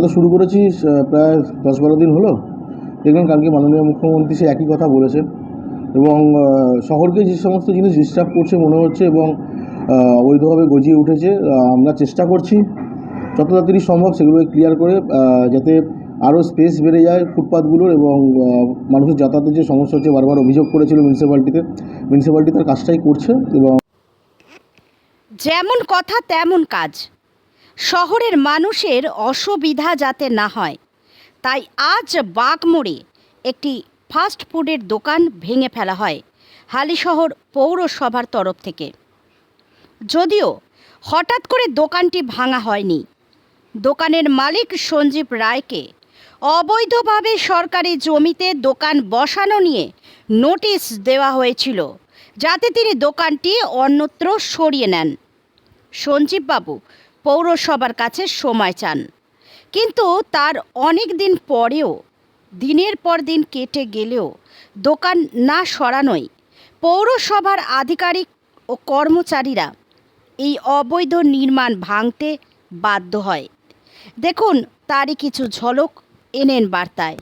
আমরা তো শুরু করেছি প্রায় দশ বারো দিন হলো। দেখলাম কালকে মাননীয় মুখ্যমন্ত্রী সে একই কথা বলেছেন। এবং শহরকে যে সমস্ত জিনিস ডিস্টার্ব করছে মনে হচ্ছে এবং অবৈধভাবে গজিয়ে উঠেছে আমরা চেষ্টা করছি যত তাড়াতাড়ি সম্ভব সেগুলোকে ক্লিয়ার করে যাতে আরও স্পেস বেড়ে যায় ফুটপাথগুলোর এবং মানুষের যাতায়াতের যে সমস্যা হচ্ছে, বারবার অভিযোগ করেছিল মিউনিসিপ্যালিটিতে মিউনিসিপ্যালিটি তার কাজটাই করছে এবং যেমন কথা তেমন কাজ। শহরের মানুষের অসুবিধা যাতে না হয়, তাই আজ বাগমোড়ে একটি ফাস্ট ফুডের দোকান ভেঙে ফেলা হয় হালিশহর পৌরসভার তরফ থেকে। যদিও হঠাৎ করে দোকানটি ভাঙা হয়নি, দোকানের মালিক সঞ্জীব রায়কে অবৈধভাবে সরকারি জমিতে দোকান বসানো নিয়ে নোটিশ দেওয়া হয়েছিল, যাতে তিনি দোকানটি অন্যত্র সরিয়ে নেন। সঞ্জীববাবু পৌরসভার কাছে সময় চান। কিন্তু তার অনেক দিন পরেও, দিনের পর দিন কেটে গেলেও দোকান না সরানোই পৌরসভার আধিকারিক ও কর্মচারীরা এই অবৈধ নির্মাণ ভাঙতে বাধ্য হয়। দেখুন, তারই কিছু ঝলক, এনেন বার্তায়।